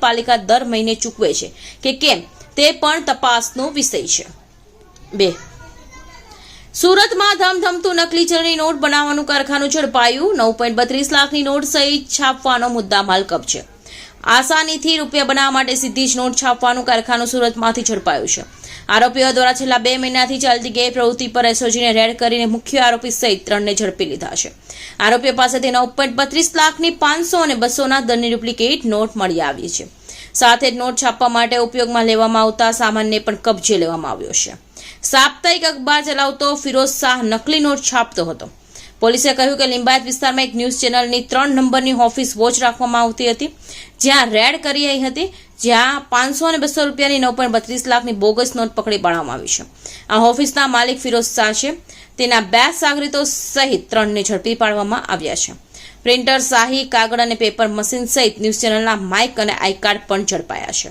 પાલિકા દર મહિને ચૂકવે છે. કે કેમ? તે પણ તપાસનો વિષય છે. બે. સુરતમાં ધમધમતું નકલી ચલણી નોટ બનાવવાનું કારખાનું ઝડપાયું. નવ પોઈન્ટ બત્રીસ લાખની નોટ સહિત છાપવાનો મુદ્દામાલ કબજે. આસાનીથી રૂપિયા બનાવવા માટે સીધી જ નોટ છાપવાનું કારખાનું સુરતમાંથી ઝડપાયું છે. આરોપીઓ દ્વારા છેલ્લા બે મહિનાથી ચાલતી ગેર પ્રવૃત્તિ પર એસઓજીને રેડ કરીને મુખ્ય આરોપી સહિત ત્રણને ઝડપી લીધા છે. આરોપીઓ પાસેથી નવ પોઈન્ટ બત્રીસ લાખની પાંચસો અને બસોના દરની ડુપ્લિકેટ નોટ મળી આવી છે. સાથે જ નોટ છાપવા માટે ઉપયોગમાં લેવામાં આવતા સામાનને પણ કબજે લેવામાં આવ્યો છે. સાપ્તાહિક અખબાર ચલાવતો ફિરોઝ શાહ નકલી નોટ છાપતો હતો. પોલીસે કહ્યું કે લિંબાયત વિસ્તારમાં એક ન્યૂઝ ચેનલની ત્રણ નંબરની ઓફિસ વોચ રાખવામાં આવતી હતી, જ્યાં રેડ કરી રહી હતી, જ્યાં પાંચસો અને બસો રૂપિયાની નવ પોઈન્ટ બત્રીસ લાખની બોગસ નોટ પકડી પાડવામાં આવી છે. આ ઓફિસના માલિક ફિરોઝ શાહ છે. તેના બે સાગરીતો સહિત ત્રણને ઝડપી પાડવામાં આવ્યા છે. પ્રિન્ટર શાહી, કાગળ અને પેપર મશીન સહિત ન્યૂઝ ચેનલના માઇક અને આઈ કાર્ડ પણ ઝડપાયા છે.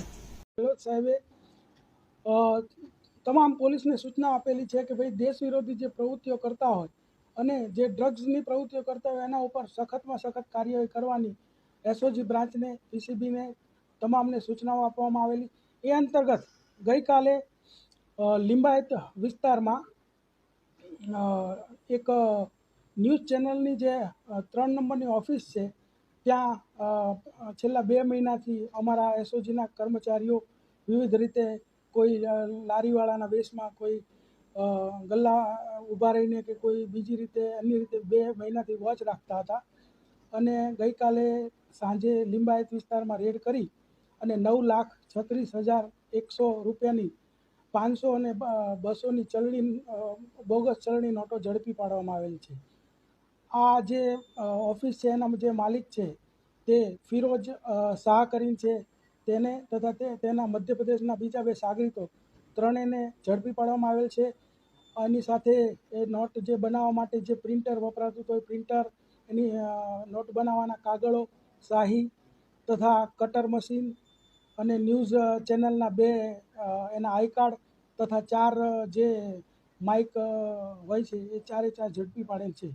તમામ પોલીસને સૂચના આપેલી છે કે ભાઈ દેશ વિરોધી જે પ્રવૃત્તિઓ કરતા હોય અને જે ડ્રગ્સની પ્રવૃત્તિઓ કરતા હોય એના ઉપર સખતમાં સખત કાર્યવાહી કરવાની એસઓજી બ્રાન્ચને પીસીબીને તમામને સૂચનાઓ આપવામાં આવેલી. એ અંતર્ગત ગઈકાલે લિંબાયત વિસ્તારમાં એક ન્યૂઝ ચેનલની જે ત્રણ નંબરની ઓફિસ છે, ત્યાં છેલ્લા બે મહિનાથી અમારા એસઓજીના કર્મચારીઓ વિવિધ રીતે કોઈ લારીવાળાના વેશમાં કોઈ ગલ્લા ઊભા રહીને કે કોઈ બીજી રીતે અન્ય રીતે બે મહિનાથી વોચ રાખતા હતા. અને ગઈકાલે સાંજે લિંબાયત વિસ્તારમાં રેડ કરી અને નવ લાખ છત્રીસ હજાર એકસો રૂપિયાની પાંચસો અને બસોની ચલણી બોગસ ચલણી નોટો ઝડપી પાડવામાં આવેલ છે. આ જે ઓફિસ છે એના જે માલિક છે, તે ફિરોજ શાહ કરીને છે. તેને તથા તેના મધ્યપ્રદેશના બીજા બે સાગરીતો ત્રણેયને ઝડપી પાડવામાં આવેલ છે. આની સાથે એ નોટ જે બનાવવા માટે જે પ્રિન્ટર વપરાતું હતું, એ પ્રિન્ટર એની નોટ બનાવવાના કાગળો, શાહી તથા કટર મશીન અને ન્યૂઝ ચેનલના બે એના આઈ કાર્ડ તથા ચાર જે માઇક હોય છે, એ ચારે ચાર ઝડપી પાડેલ છે.